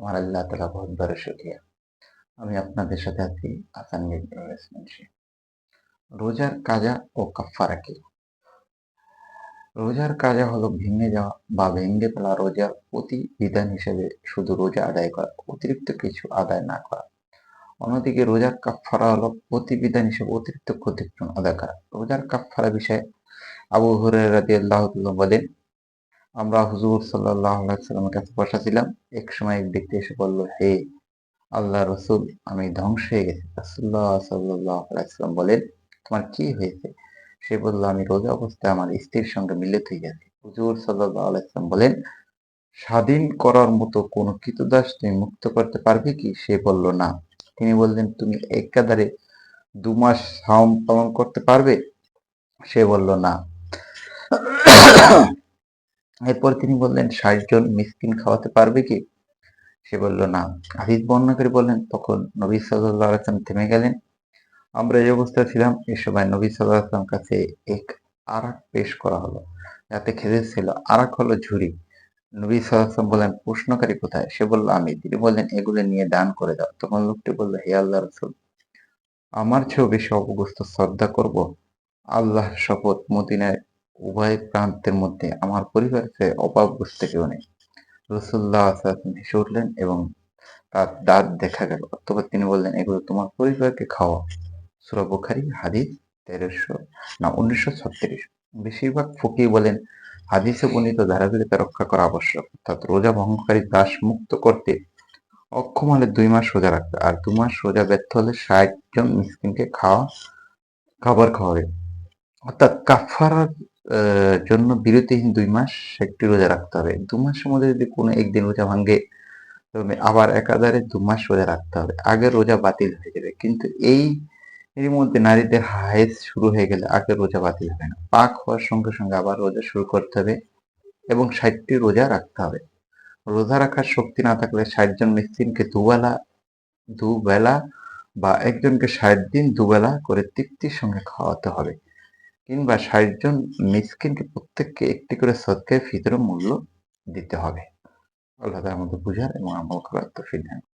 আমার আল্লাহ তালা বহুত বড় শুক্রিয়া। আমি আপনাদের সাথে আছি আসান রোজার কাজা ও কাফারা কি রোজার কাজা হলো ভেঙে যাওয়া বা ভেঙে ফেলা রোজার প্রতিবিধান হিসেবে শুধু রোজা আদায় করা, অতিরিক্ত কিছু আদায় না করা। অন্যদিকে রোজার কাফারা হলো প্রতিবিধান হিসেবে অতিরিক্ত ক্ষতিপূরণ আদায় করা। রোজার কাফারা বিষয়ে আবু হরে রাজি আল্লাহ বলেন আমরা হুজুর সাল্লামের কাছে বসা ছিলাম এক সময় এক ব্যক্তি এসে বলল, হে আল্লাহ রসুল, আমি ধ্বংস হয়ে গেছি। সাল্লাম বলেন, তোমার কি হয়েছে? সে বলল, আমি রোজা অবস্থায় আমার স্ত্রীর সঙ্গে মিলিত হয়ে গেছি। হুজুর আলাইসলাম বলেন, স্বাধীন করার মতো কোনো কৃতদাস তুমি মুক্ত করতে পারবে কি? সে বলল, না। তিনি বললেন, তুমি একাধারে দু মাস সাওম পালন করতে পারবে? সে বলল, না। এরপর তিনি বললেন ষাট জন মিসকিন খাওয়াতে পারবে কি? সে বলল, না। হাদিস বর্ণনাকারী বললেন, তখন নবী সাল্লাহ আসলাম থেমে গেলেন। আমরা এই অবস্থায় ছিলাম, এ সময় নবী সাল্লাহ আসলাম কাছে এক আরাক পেশ করা হলো। যাতে খেজুর ছিল। আরাক হলো ঝুড়ি। নবী সাল্লাম বললেন, প্রশ্নকারী কোথায়? সে বলল, আমি। তিনি বললেন, এগুলো নিয়ে দান করে দাও। তখন লোকটি বলল, হে আল্লাহ রসুল, আমার চেয়েও বেশি অবগস্ত শ্রদ্ধা করব। আল্লাহ শপথ মদিনায় উভয় প্রান্তের মধ্যে আমার পরিবারকে অভাবগ্রস্ত কেউ নেই। রসুল্লাহ হেসে উঠলেন এবং তার দাঁত দেখা গেল অথবা তিনি বললেন, এগুলো তোমার পরিবারকে খাওয়া সুরা বুখারি, হাদিস তেরোশো, না, উনিশশো ছত্রিশ। বেশিরভাগ ফকি বলেন, হাদিসে বর্ণিত ধারাবাহিকতা রক্ষা করা আবশ্যক, অর্থাৎ রোজা ভঙ্গকারী দাস মুক্ত করতে অক্ষম হলে দুই মাস রোজা রাখবে আর দু মাস রোজা ব্যর্থ হলে ষাট জন মিসকিনকে খাওয়া, খাবার খাওয়াবে। অর্থাৎ কাফারার জন্য বিরতিহীন দুই মাস একটি রোজা রাখতে হবে। দু মাসের মধ্যে যদি কোনো একদিন রোজা ভাঙ্গে তবে আবার একাধারে দু মাস রোজা রাখতে হবে। আগে রোজা বাতিল হয়ে যাবে। কিন্তু এই এর মধ্যে নারীদের হায়েস শুরু হয়ে গেলে আগে রোজা বাতিল হবে না। পাক হওয়ার সঙ্গে সঙ্গে আবার রোজা শুরু করতে হবে এবং ষাটটি রোজা রাখতে হবে। রোজা রাখার শক্তি না থাকলে ষাট জন দুবেলা দুবেলা বা একজনকে ষাট দিন দুবেলা করে তৃপ্তির সঙ্গে খাওয়াতে হবে। কিংবা ষাট জন মিসকিনকে প্রত্যেককে একটি করে সৎকায় ফিতর মূল্য দিতে হবে। আল্লাহ আমাদের বুঝার এবং আমল করার তো দেন